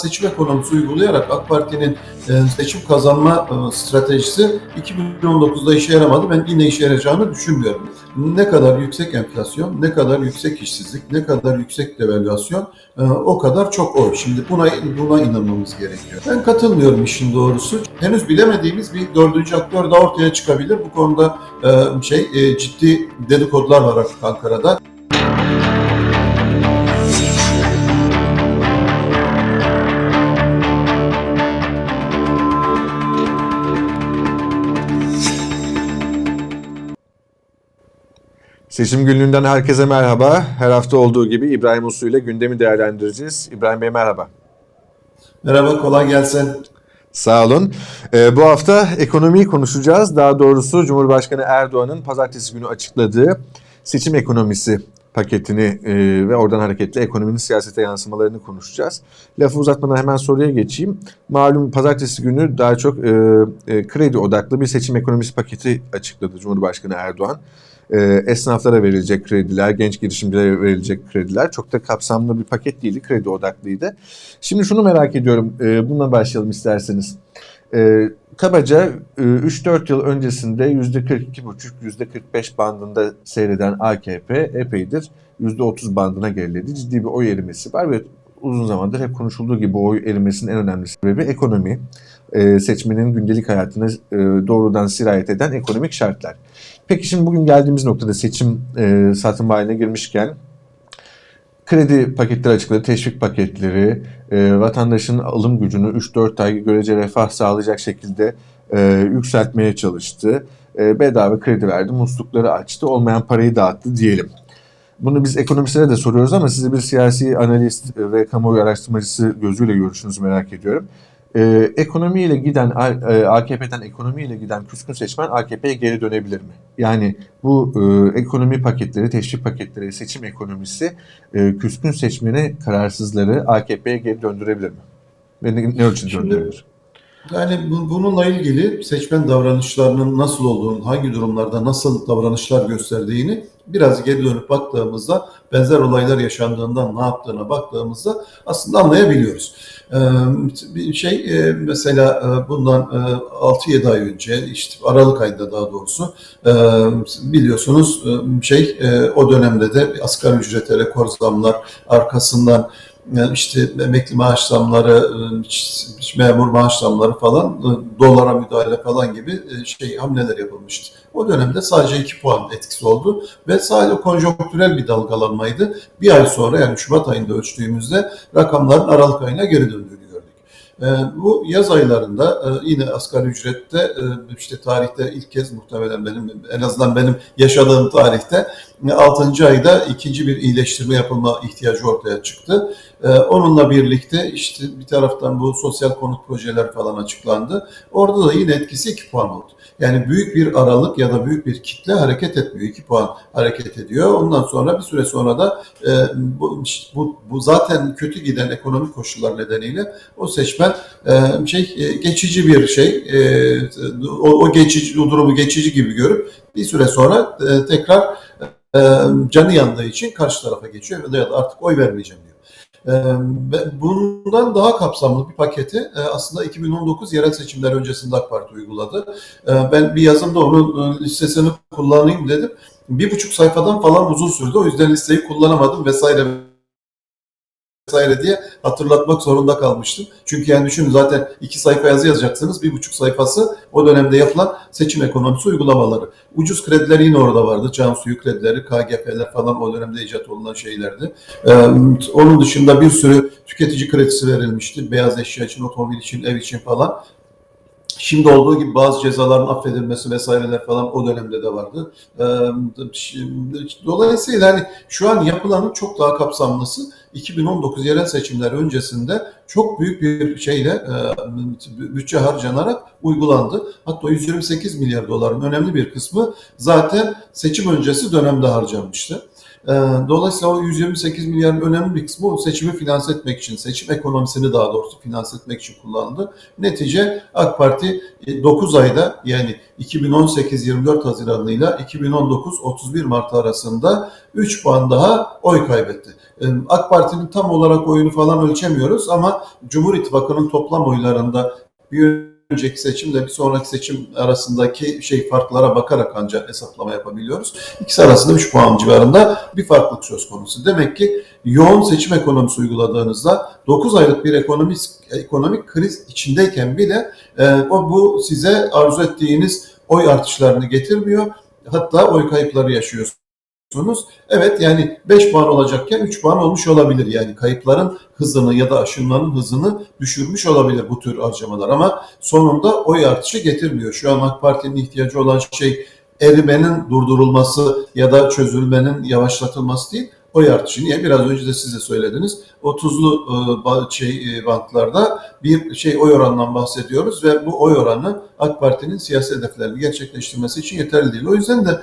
seçim ekonomisi uygulayarak AK Parti'nin e, seçim kazanma e, stratejisi 2019'da işe yaramadı. Ben yine işe yarayacağını düşünmüyorum. Ne kadar yüksek enflasyon, ne kadar yüksek işsizlik, ne kadar yüksek devalüasyon e, o kadar çok o. Şimdi buna buna inanmamız gerekiyor. Ben katılmıyorum işin doğrusu. Henüz bilemediğimiz bir dördüncü aktör daha ortaya çıkabilir. Bu konuda şey ciddi dedikodular var artık Ankara'da. Seçim günlüğünden herkese merhaba. Her hafta olduğu gibi İbrahim Uslu ile gündemi değerlendireceğiz. İbrahim Bey merhaba. Merhaba, kolay gelsin. Sağ olun. Ee, bu hafta ekonomiyi konuşacağız. Daha doğrusu Cumhurbaşkanı Erdoğan'ın pazartesi günü açıkladığı seçim ekonomisi paketini e, ve oradan hareketle ekonominin siyasete yansımalarını konuşacağız. Lafı uzatmadan hemen soruya geçeyim. Malum pazartesi günü daha çok e, e, kredi odaklı bir seçim ekonomisi paketi açıkladı Cumhurbaşkanı Erdoğan. E, esnaflara verilecek krediler, genç girişimcilere verilecek krediler çok da kapsamlı bir paket değildi, kredi odaklıydı. Şimdi şunu merak ediyorum, e, bununla başlayalım isterseniz. E, kabaca e, 3-4 yıl öncesinde %42,5-%45 bandında seyreden AKP epeydir %30 bandına geriledi. Ciddi bir oy erimesi var ve uzun zamandır hep konuşulduğu gibi oy erimesinin en önemli sebebi ekonomi. E, seçmenin gündelik hayatına e, doğrudan sirayet eden ekonomik şartlar. Peki şimdi bugün geldiğimiz noktada seçim e, satım haline girmişken kredi paketleri açıkladı, teşvik paketleri, e, vatandaşın alım gücünü 3-4 ay görece refah sağlayacak şekilde yükseltmeye çalıştı. Bedava kredi verdi, muslukları açtı, olmayan parayı dağıttı diyelim. Bunu biz ekonomistlere de soruyoruz ama sizi bir siyasi analist ve kamuoyu araştırmacısı gözüyle görüşünüzü merak ediyorum. Ee, ekonomiyle giden, e, AKP'den ekonomiyle giden küskün seçmen AKP'ye geri dönebilir mi? Yani bu e, ekonomi paketleri, teşvik paketleri, seçim ekonomisi e, küskün seçmeni kararsızları AKP'ye geri döndürebilir mi? Ve ne, ne ölçüde döndürebilir? Yani bu- bununla ilgili seçmen davranışlarının nasıl olduğunu, hangi durumlarda nasıl davranışlar gösterdiğini biraz geri dönüp baktığımızda benzer olaylar yaşandığından ne yaptığına baktığımızda aslında anlayabiliyoruz. Ee, bir şey e, mesela e, bundan e, 6-7 ay önce işte Aralık ayında daha doğrusu e, biliyorsunuz şey o dönemde de asgari ücrete rekor zamlar arkasından yani işte emekli maaş zamları, e, memur maaş zamları falan, e, dolara müdahale falan gibi e, şey hamleler yapılmıştı. O dönemde sadece 2 puan etkisi oldu ve sadece konjonktürel bir dalgalanmaydı. Bir ay sonra yani Şubat ayında ölçtüğümüzde rakamların Aralık ayına geri döndüğünü gördük. Bu yaz aylarında yine asgari ücrette işte tarihte ilk kez muhtemelen benim en azından benim yaşadığım tarihte 6. ayda ikinci bir iyileştirme yapılma ihtiyacı ortaya çıktı. Ee, onunla birlikte işte bir taraftan bu sosyal konut projeler falan açıklandı. Orada da yine etkisi 2 puan oldu. Yani büyük bir aralık ya da büyük bir kitle hareket etmiyor. 2 puan hareket ediyor. Ondan sonra bir süre sonra da e, bu, bu, bu zaten kötü giden ekonomik koşullar nedeniyle o seçmen e, şey e, geçici bir şey o, o geçici o durumu geçici gibi görüp bir süre sonra tekrar e, canı yandığı için karşı tarafa geçiyor ve ya da artık oy vermeyeceğim diyor. Ve bundan daha kapsamlı bir paketi aslında 2019 yerel seçimler öncesinde AK Parti uyguladı. Ben bir yazımda onun e, listesini kullanayım dedim. Bir buçuk sayfadan falan uzun sürdü. O yüzden listeyi kullanamadım vesaire vesaire diye hatırlatmak zorunda kalmıştım. Çünkü yani düşünün zaten iki sayfa yazı yazacaksınız. Bir buçuk sayfası o dönemde yapılan seçim ekonomisi uygulamaları. Ucuz krediler yine orada vardı. Can suyu kredileri, KGF'ler falan o dönemde icat olunan şeylerdi. Ee, onun dışında bir sürü tüketici kredisi verilmişti. Beyaz eşya için, otomobil için, ev için falan. Şimdi olduğu gibi bazı cezaların affedilmesi vesaireler falan o dönemde de vardı. Ee, Dolayısıyla hani şu an yapılanın çok daha kapsamlısı 2019 yerel seçimler öncesinde çok büyük bir şeyle e, bütçe harcanarak uygulandı. Hatta 128 milyar doların önemli bir kısmı zaten seçim öncesi dönemde harcanmıştı. Ee, Dolayısıyla o 128 milyarın önemli bir kısmı o seçimi finanse etmek için, seçim ekonomisini daha doğrusu finanse etmek için kullanıldı. Netice AK Parti 9 ayda yani 2018-24 Haziran'ıyla 2019-31 Mart arasında 3 puan daha oy kaybetti. Ee, AK Parti'nin tam olarak oyunu falan ölçemiyoruz ama Cumhur İttifakı'nın toplam oylarında bir önceki seçimle bir sonraki seçim arasındaki şey farklara bakarak ancak hesaplama yapabiliyoruz. İkisi arasında 3 puan civarında bir farklılık söz konusu. Demek ki yoğun seçim ekonomisi uyguladığınızda 9 aylık bir ekonomik ekonomik kriz içindeyken bile e, o bu size arzu ettiğiniz oy artışlarını getirmiyor. Hatta oy kayıpları yaşıyorsunuz. Evet yani 5 puan olacakken 3 puan olmuş olabilir. Yani kayıpların hızını ya da aşınmanın hızını düşürmüş olabilir bu tür harcamalar ama sonunda oy artışı getirmiyor. Şu an AK Parti'nin ihtiyacı olan şey erimenin durdurulması ya da çözülmenin yavaşlatılması değil, oy artışı. Niye? Biraz önce de siz de söylediniz. 30'lu e, şey e, banklarda bir şey oy oranından bahsediyoruz ve bu oy oranı AK Parti'nin siyasi hedeflerini gerçekleştirmesi için yeterli değil. O yüzden de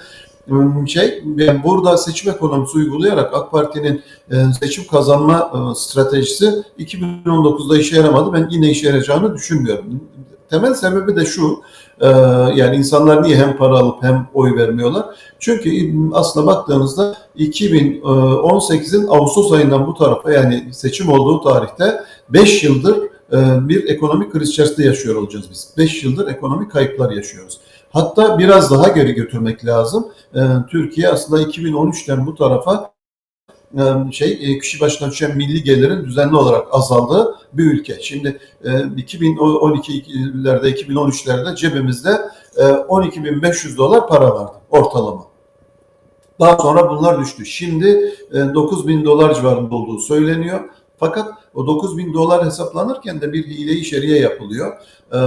şey yani burada seçim ekonomisi uygulayarak AK Parti'nin e, seçim kazanma e, stratejisi 2019'da işe yaramadı. Ben yine işe yarayacağını düşünmüyorum. Temel sebebi de şu, e, yani insanlar niye hem para alıp hem oy vermiyorlar? Çünkü aslına baktığınızda 2018'in Ağustos ayından bu tarafa yani seçim olduğu tarihte 5 yıldır bir ekonomik kriz içerisinde yaşıyor olacağız biz. 5 yıldır ekonomik kayıplar yaşıyoruz. Hatta biraz daha geri götürmek lazım. E, Türkiye aslında 2013'ten bu tarafa e, şey e, kişi başına düşen milli gelirin düzenli olarak azaldığı bir ülke. Şimdi e, 2012'lerde 2013'lerde cebimizde e, 12.500 dolar para vardı ortalama. Daha sonra bunlar düştü. Şimdi e, 9.000 dolar civarında olduğu söyleniyor. Fakat o 9 bin dolar hesaplanırken de bir hile içeriye yapılıyor. E,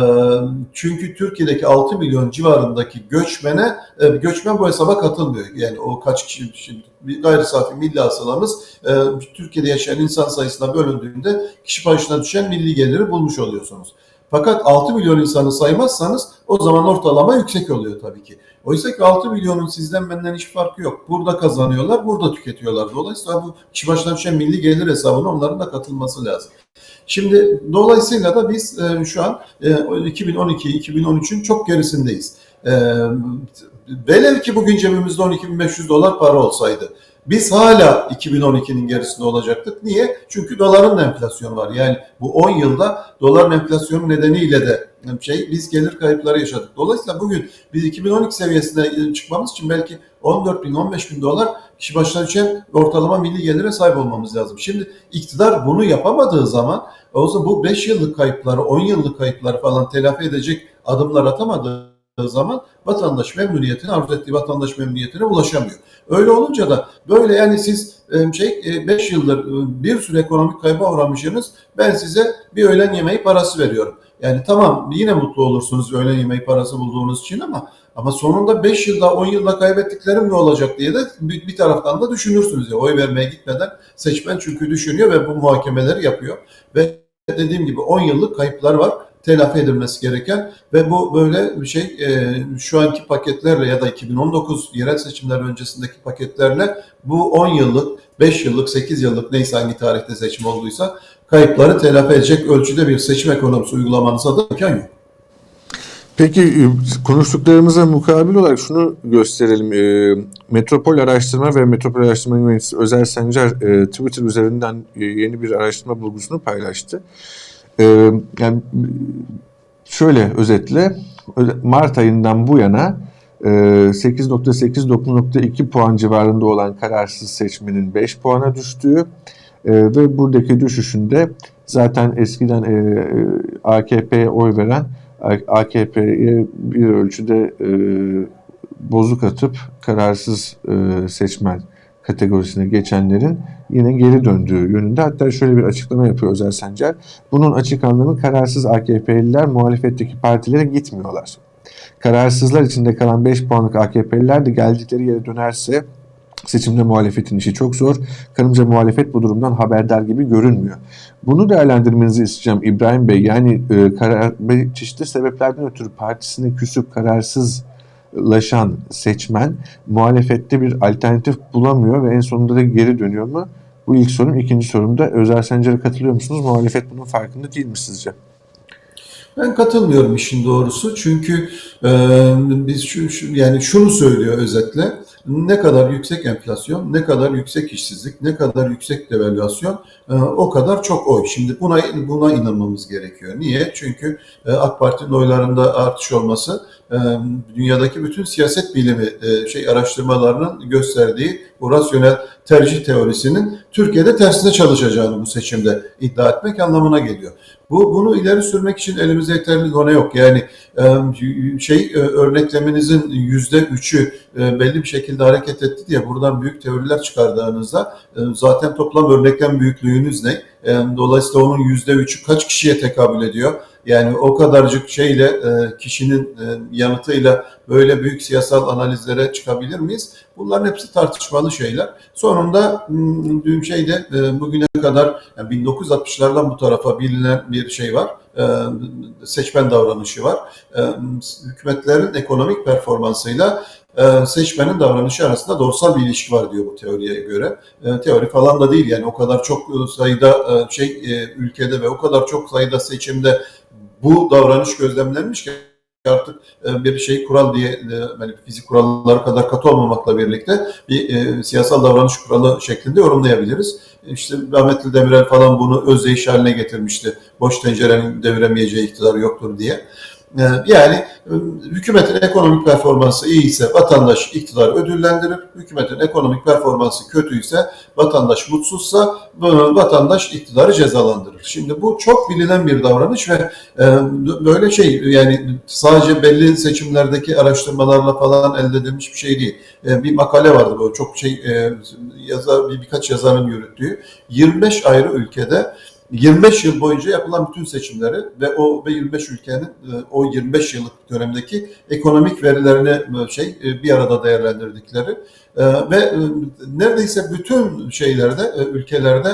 çünkü Türkiye'deki 6 milyon civarındaki göçmene, e, göçmen bu hesaba katılmıyor. Yani o kaç kişi, şimdi gayri safi milli hasılamız e, Türkiye'de yaşayan insan sayısına bölündüğünde kişi başına düşen milli geliri bulmuş oluyorsunuz. Fakat 6 milyon insanı saymazsanız o zaman ortalama yüksek oluyor tabii ki. Oysa ki 6 milyonun sizden benden hiç farkı yok. Burada kazanıyorlar, burada tüketiyorlar. Dolayısıyla bu kişi başına düşen milli gelir hesabına onların da katılması lazım. Şimdi dolayısıyla da biz e, şu an e, 2012-2013'ün çok gerisindeyiz. E, velev ki bugün cebimizde 12.500 dolar para olsaydı biz hala 2012'nin gerisinde olacaktık. Niye? Çünkü doların enflasyonu var. Yani bu 10 yılda doların enflasyonu nedeniyle de şey biz gelir kayıpları yaşadık. Dolayısıyla bugün biz 2012 seviyesine çıkmamız için belki 14 bin 15 bin dolar kişi başına düşen ortalama milli gelire sahip olmamız lazım. Şimdi iktidar bunu yapamadığı zaman o zaman bu 5 yıllık kayıpları 10 yıllık kayıpları falan telafi edecek adımlar atamadığı zaman vatandaş memnuniyetine arzu ettiği vatandaş memnuniyetine ulaşamıyor. Öyle olunca da böyle yani siz şey 5 yıldır bir sürü ekonomik kayba uğramışsınız. Ben size bir öğlen yemeği parası veriyorum. Yani tamam yine mutlu olursunuz öğlen yemeği parası bulduğunuz için ama ama sonunda 5 yılda 10 yılda kaybettiklerim ne olacak diye de bir, bir taraftan da düşünürsünüz ya oy vermeye gitmeden seçmen çünkü düşünüyor ve bu muhakemeleri yapıyor ve dediğim gibi 10 yıllık kayıplar var telafi edilmesi gereken ve bu böyle bir şey e, şu anki paketlerle ya da 2019 yerel seçimler öncesindeki paketlerle bu 10 yıllık, 5 yıllık, 8 yıllık neyse hangi tarihte seçim olduysa kayıpları telafi edecek ölçüde bir seçim ekonomisi uygulamanıza da imkan yok. Peki konuştuklarımıza mukabil olarak şunu gösterelim. E, Metropol Araştırma ve Metropol Araştırma Yöneticisi Özer Sencer e, Twitter üzerinden e, yeni bir araştırma bulgusunu paylaştı. E, yani şöyle özetle Mart ayından bu yana 8.8-9.2 puan civarında olan kararsız seçmenin 5 puana düştüğü ve buradaki düşüşünde zaten eskiden AKP'ye oy veren AKP'ye bir ölçüde e, bozuk atıp kararsız e, seçmen kategorisine geçenlerin yine geri döndüğü yönünde. Hatta şöyle bir açıklama yapıyor Özer Sencer. Bunun açık anlamı kararsız AKP'liler muhalefetteki partilere gitmiyorlar. Kararsızlar içinde kalan 5 puanlık AKP'liler de geldikleri yere dönerse Seçimde muhalefetin işi çok zor. Karımca muhalefet bu durumdan haberdar gibi görünmüyor. Bunu değerlendirmenizi isteyeceğim İbrahim Bey. Yani e, karar, çeşitli sebeplerden ötürü partisine küsüp kararsız laşan seçmen muhalefette bir alternatif bulamıyor ve en sonunda da geri dönüyor mu? Bu ilk sorum. İkinci sorum da Özer Sencer'e katılıyor musunuz? Muhalefet bunun farkında değil mi sizce? Ben katılmıyorum işin doğrusu çünkü e, biz şu, şu yani şunu söylüyor özetle ne kadar yüksek enflasyon, ne kadar yüksek işsizlik, ne kadar yüksek devalüasyon e, o kadar çok oy. Şimdi buna buna inanmamız gerekiyor. Niye? Çünkü e, AK Parti'nin oylarında artış olması dünyadaki bütün siyaset bilimi e, şey araştırmalarının gösterdiği bu rasyonel tercih teorisinin Türkiye'de tersine çalışacağını bu seçimde iddia etmek anlamına geliyor. Bu bunu ileri sürmek için elimizde yeterli done yok. Yani e, şey e, örneklemenizin yüzde üçü e, belli bir şekilde hareket etti diye buradan büyük teoriler çıkardığınızda e, zaten toplam örneklem büyüklüğünüz ne? E, Dolayısıyla onun yüzde üçü kaç kişiye tekabül ediyor? Yani o kadarcık şeyle e, kişinin e, yanıtıyla böyle büyük siyasal analizlere çıkabilir miyiz? Bunların hepsi tartışmalı şeyler. Sonunda m, şeyde e, bugüne kadar yani 1960'lardan bu tarafa bilinen bir şey var. Seçmen davranışı var. Hükümetlerin ekonomik performansıyla seçmenin davranışı arasında doğrusal bir ilişki var diyor bu teoriye göre. Teori falan da değil yani o kadar çok sayıda şey ülkede ve o kadar çok sayıda seçimde bu davranış gözlemlenmiş ki artık e, bir şey kural diye e, yani fizik kuralları kadar katı olmamakla birlikte bir e, siyasal davranış kuralı şeklinde yorumlayabiliriz. İşte rahmetli Demirel falan bunu özdeyiş haline getirmişti. Boş tencerenin deviremeyeceği iktidar yoktur diye. E, Yani e, hükümetin ekonomik performansı iyi ise vatandaş iktidar ödüllendirir. Hükümetin ekonomik performansı kötüyse vatandaş mutsuzsa bu vatandaş iktidarı cezalandırır. Şimdi bu çok bilinen bir davranış ve e, böyle şey yani sadece belli seçimlerdeki araştırmalarla falan elde edilmiş bir şey değil. E, Bir makale vardı böyle çok şey e, yazar bir birkaç yazarın yürüttüğü 25 ayrı ülkede 25 yıl boyunca yapılan bütün seçimleri ve o ve 25 ülkenin e, o 25 yıllık dönemdeki ekonomik verilerini e, şey e, bir arada değerlendirdikleri ve neredeyse bütün şeylerde ülkelerde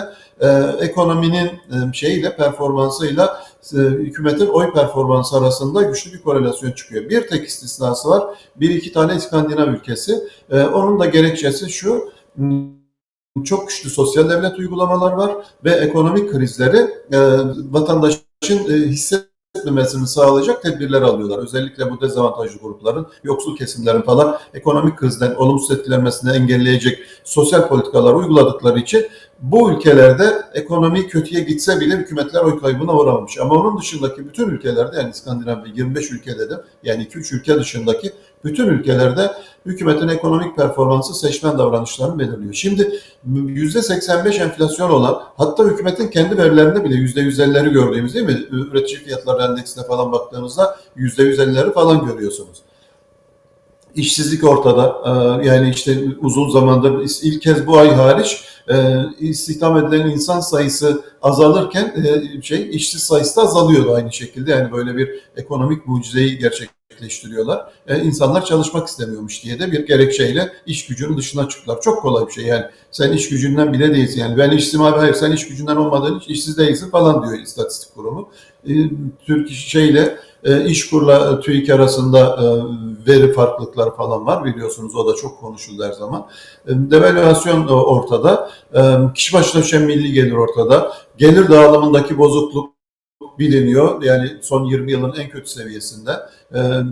ekonominin şeyiyle performansıyla hükümetin oy performansı arasında güçlü bir korelasyon çıkıyor. Bir tek istisnası var. Bir iki tane İskandinav ülkesi. Onun da gerekçesi şu çok güçlü sosyal devlet uygulamalar var ve ekonomik krizleri e, vatandaşın e, hissetmemesini sağlayacak tedbirler alıyorlar. Özellikle bu dezavantajlı grupların, yoksul kesimlerin falan ekonomik krizden olumsuz etkilenmesini engelleyecek sosyal politikalar uyguladıkları için bu ülkelerde ekonomi kötüye gitse bile hükümetler oy kaybına uğramamış. Ama onun dışındaki bütün ülkelerde yani İskandinavya 25 ülkede de yani 2-3 ülke dışındaki bütün ülkelerde hükümetin ekonomik performansı seçmen davranışlarını belirliyor. Şimdi %85 enflasyon olan hatta hükumetin kendi verilerinde bile %150'leri gördüğümüz değil mi? Üretici fiyatları endeksine falan baktığınızda %150'leri falan görüyorsunuz. İşsizlik ortada. Ee, Yani işte uzun zamandır ilk kez bu ay hariç e, istihdam edilen insan sayısı azalırken e, şey işsiz sayısı da azalıyordu aynı şekilde. Yani böyle bir ekonomik mucizeyi gerçekleştiriyorlar. E, insanlar çalışmak istemiyormuş diye de bir gerekçeyle iş gücünün dışına çıktılar. Çok kolay bir şey yani. Sen iş gücünden bile değilsin. Yani ben işsizim abi hayır sen iş gücünden olmadığın için işsiz değilsin falan diyor istatistik kurumu. E, Türk şeyle e, İşkur'la TÜİK arasında e, veri farklılıkları falan var biliyorsunuz o da çok konuşuldu her zaman. E, Devalüasyon ortada, e, kişi başına düşen milli gelir ortada, gelir dağılımındaki bozukluk biliniyor. Yani son 20 yılın en kötü seviyesinde.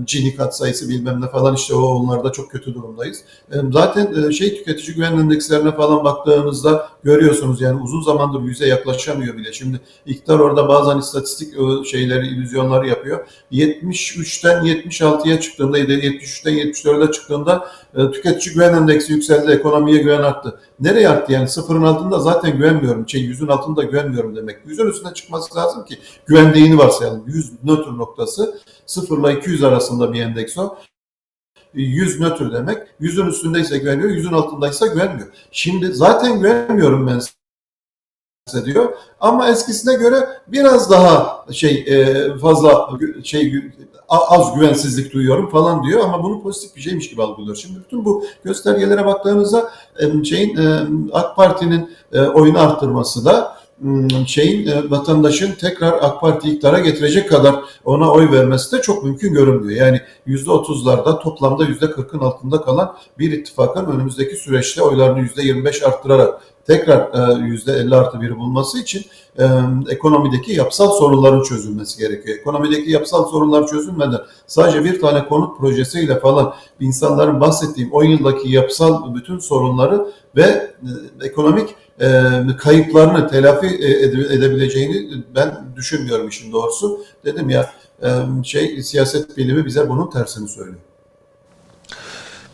Gini katsayısı bilmem ne falan işte o onlarda çok kötü durumdayız. E, Zaten e, şey tüketici güven endekslerine falan baktığınızda görüyorsunuz yani uzun zamandır yüze yaklaşamıyor bile. Şimdi iktidar orada bazen istatistik e, şeyleri, illüzyonları yapıyor. 73'ten 76'ya çıktığında ya da 73'ten 74'e çıktığında e, tüketici güven endeksi yükseldi, ekonomiye güven arttı. Nereye arttı yani? Sıfırın altında zaten güvenmiyorum. Şey, yüzün altında güvenmiyorum demek. Yüzün üstüne çıkması lazım ki güvendiğini varsayalım. Yüz nötr noktası sıfırla 200 arasında bir endeks o. 100 nötr demek. Yüzün üstündeyse güveniyor, yüzün altındaysa güvenmiyor. Şimdi zaten güvenmiyorum ben size diyor. Ama eskisine göre biraz daha şey e, fazla şey az güvensizlik duyuyorum falan diyor ama bunu pozitif bir şeymiş gibi algılıyor. Şimdi bütün bu göstergelere baktığınızda e, şeyin e, AK Parti'nin oyunu arttırması da şeyin e, vatandaşın tekrar AK Parti iktidara getirecek kadar ona oy vermesi de çok mümkün görünmüyor. Yani %30'larda toplamda %40'ın altında kalan bir ittifakın önümüzdeki süreçte oylarını %25 arttırarak tekrar e, %50 artı biri bulması için e, ekonomideki yapısal sorunların çözülmesi gerekiyor. Ekonomideki yapısal sorunlar çözülmeden sadece bir tane konut projesiyle falan insanların bahsettiğim 10 yıldaki yapısal bütün sorunları ve e, ekonomik kayıplarını telafi ede- edebileceğini ben düşünmüyorum işin doğrusu. Dedim ya şey siyaset bilimi bize bunun tersini söylüyor.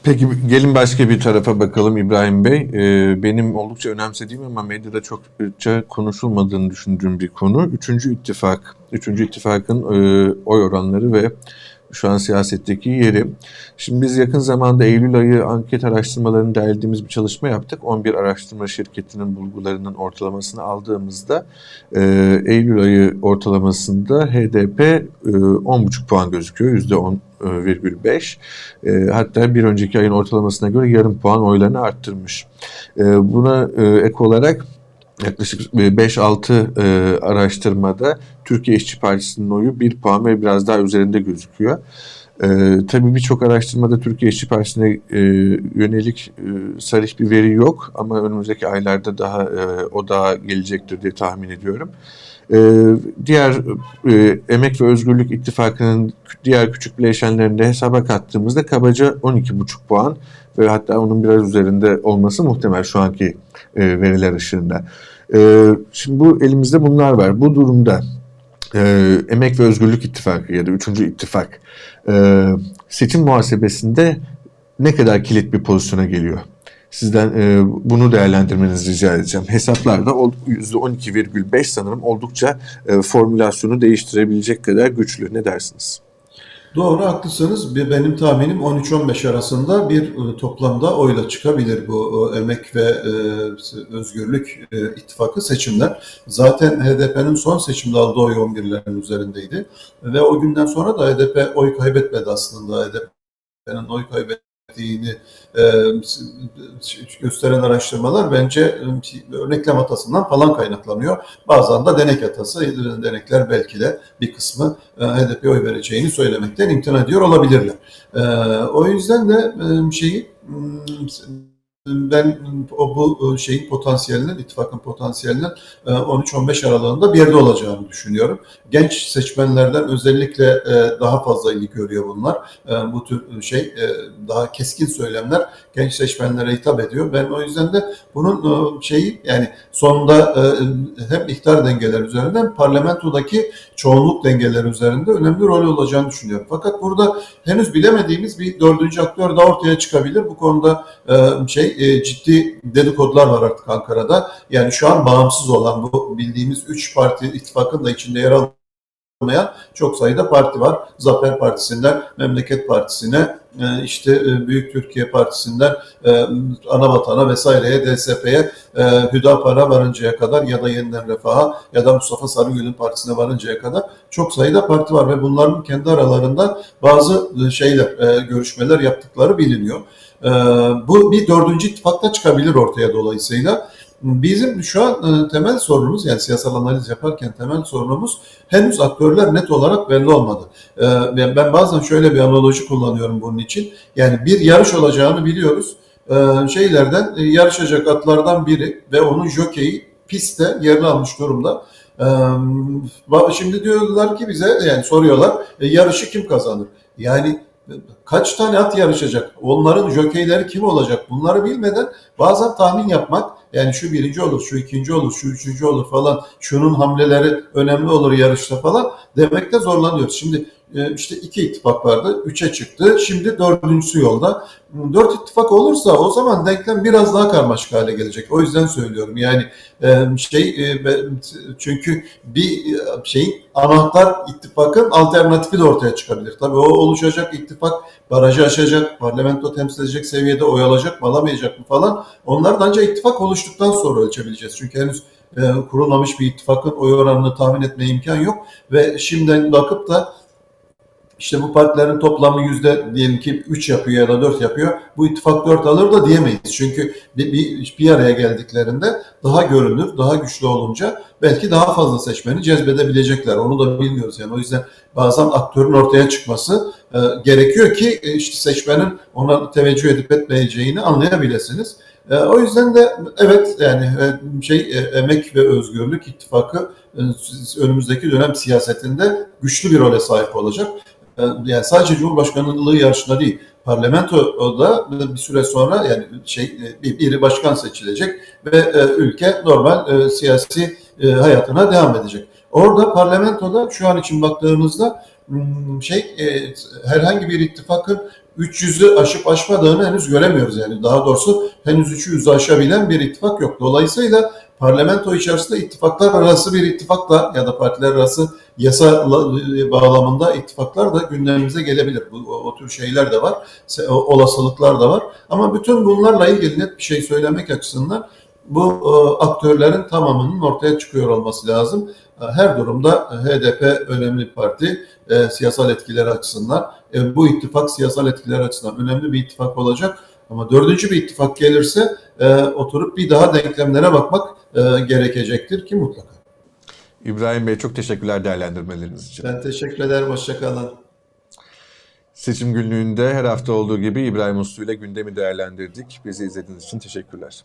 Peki gelin başka bir tarafa bakalım İbrahim Bey. Ee, benim oldukça önemsediğim ama medyada çokça konuşulmadığını düşündüğüm bir konu. Üçüncü ittifak. Üçüncü ittifakın e, oy oranları ve şu an siyasetteki yeri. Şimdi biz yakın zamanda Eylül ayı anket araştırmalarını derlediğimiz bir çalışma yaptık. 11 araştırma şirketinin bulgularının ortalamasını aldığımızda e, Eylül ayı ortalamasında HDP e, 10,5 puan gözüküyor. %10,5. E, hatta bir önceki ayın ortalamasına göre yarım puan oylarını arttırmış. E, buna e, ek olarak yaklaşık 5-6 e, araştırmada Türkiye İşçi Partisi'nin oyu 1 puan ve biraz daha üzerinde gözüküyor. E, tabii birçok araştırmada Türkiye İşçi Partisi'ne e, yönelik e, sarih bir veri yok ama önümüzdeki aylarda daha e, o daha gelecektir diye tahmin ediyorum. E, diğer e, Emek ve Özgürlük İttifakı'nın diğer küçük bileşenlerini de hesaba kattığımızda kabaca 12,5 puan ve hatta onun biraz üzerinde olması muhtemel şu anki e, veriler ışığında. E, şimdi bu elimizde bunlar var. Bu durumda e, Emek ve Özgürlük İttifakı ya da Üçüncü İttifak e, seçim muhasebesinde ne kadar kilit bir pozisyona geliyor? Sizden e, bunu değerlendirmenizi rica edeceğim. Hesaplarda ol- %12,5 sanırım oldukça e, formülasyonu değiştirebilecek kadar güçlü. Ne dersiniz? Doğru haklısınız. Benim tahminim 13-15 arasında bir e, toplamda oyla çıkabilir bu e, Emek ve e, Özgürlük İttifakı seçimler. Zaten HDP'nin son seçimde aldığı oy 11'lerin üzerindeydi. Ve o günden sonra da HDP oy kaybetmedi aslında. HDP'nin oy kaybettiğini e, gösteren araştırmalar bence e, örneklem hatasından falan kaynaklanıyor. Bazen de denek hatası, denekler belki de bir kısmı e, HDP'ye oy vereceğini söylemekten imtina ediyor olabilirler. E, O yüzden de e, şeyi ben o bu şeyin potansiyelinin, ittifakın potansiyelinin e, 13-15 aralığında bir yerde olacağını düşünüyorum. Genç seçmenlerden özellikle e, daha fazla ilgi görüyor bunlar. E, Bu tür şey e, daha keskin söylemler genç seçmenlere hitap ediyor. Ben o yüzden de bunun e, şeyi yani sonunda e, hem iktidar dengeleri üzerinde hem parlamentodaki çoğunluk dengeleri üzerinde önemli rol olacağını düşünüyorum. Fakat burada henüz bilemediğimiz bir dördüncü aktör da ortaya çıkabilir. Bu konuda e, şey e, ciddi dedikodular var artık Ankara'da. Yani şu an bağımsız olan bu bildiğimiz üç parti ittifakın da içinde yer almayan çok sayıda parti var. Zafer Partisi'nden Memleket Partisi'ne, işte e, Büyük Türkiye Partisi'nden e, Anabatan'a vesaireye, DSP'ye, e, Hüdapar'a varıncaya kadar ya da Yeniden Refah'a ya da Mustafa Sarıgül'ün partisine varıncaya kadar çok sayıda parti var ve bunların kendi aralarında bazı e, şeyler, e, görüşmeler yaptıkları biliniyor. E, Bu bir dördüncü ittifakta çıkabilir ortaya dolayısıyla. Bizim şu an e, temel sorunumuz yani siyasal analiz yaparken temel sorunumuz henüz aktörler net olarak belli olmadı. E, ben bazen şöyle bir analoji kullanıyorum bunun için. Yani bir yarış olacağını biliyoruz. E, şeylerden yarışacak atlardan biri ve onun jokeyi pistte yerini almış durumda. Şimdi diyorlar ki bize yani soruyorlar yarışı kim kazanır? Yani kaç tane at yarışacak? Onların jokeyleri kim olacak? Bunları bilmeden bazen tahmin yapmak yani şu birinci olur, şu ikinci olur, şu üçüncü olur falan, şunun hamleleri önemli olur yarışta falan demekte zorlanıyoruz. Şimdi işte iki ittifak vardı, üçe çıktı, şimdi dördüncüsü yolda. Dört ittifak olursa o zaman denklem biraz daha karmaşık hale gelecek. O yüzden söylüyorum yani e, şey e, çünkü bir e, şeyin anahtar ittifakın alternatifi de ortaya çıkabilir. Tabii o oluşacak ittifak barajı aşacak, parlamento temsil edecek seviyede oy alacak mı alamayacak mı falan. Onlar ancak ittifak oluştuktan sonra ölçebileceğiz. Çünkü henüz kurulmamış bir ittifakın oy oranını tahmin etmeye imkan yok. Ve şimdiden bakıp da işte bu partilerin toplamı yüzde diyelim ki 3 yapıyor ya da 4 yapıyor. Bu ittifak 4 alır da diyemeyiz. Çünkü bir, bir, bir araya geldiklerinde daha görünür, daha güçlü olunca belki daha fazla seçmeni cezbedebilecekler. Onu da bilmiyoruz yani. O yüzden bazen aktörün ortaya çıkması e, gerekiyor ki e, işte seçmenin ona teveccüh edip etmeyeceğini anlayabilirsiniz. E, o yüzden de evet yani e, şey e, emek ve özgürlük ittifakı e, önümüzdeki dönem siyasetinde güçlü bir role sahip olacak. E, yani sadece Cumhurbaşkanlığı yarışında değil, parlamentoda bir süre sonra yani şey e, bir biri başkan seçilecek ve e, ülke normal siyasi hayatına devam edecek. Orada parlamentoda şu an için baktığımızda hmm, şey herhangi bir ittifakın 300'ü aşıp aşmadığını henüz göremiyoruz yani. Daha doğrusu henüz 300'ü aşabilen bir ittifak yok. Dolayısıyla parlamento içerisinde ittifaklar arası bir ittifakla ya da partiler arası yasa bağlamında ittifaklar da gündemimize gelebilir. Bu, o, o tür şeyler de var, olasılıklar da var. Ama bütün bunlarla ilgili net bir şey söylemek açısından bu e, aktörlerin tamamının ortaya çıkıyor olması lazım. E, Her durumda HDP önemli parti e, siyasal etkileri açısından. E, bu ittifak siyasal etkileri açısından önemli bir ittifak olacak. Ama dördüncü bir ittifak gelirse e, oturup bir daha denklemlere bakmak e, gerekecektir ki mutlaka. İbrahim Bey çok teşekkürler değerlendirmeleriniz için. Ben teşekkür ederim. Hoşçakalın. Seçim günlüğünde her hafta olduğu gibi İbrahim Uslu ile gündemi değerlendirdik. Bizi izlediğiniz için teşekkürler.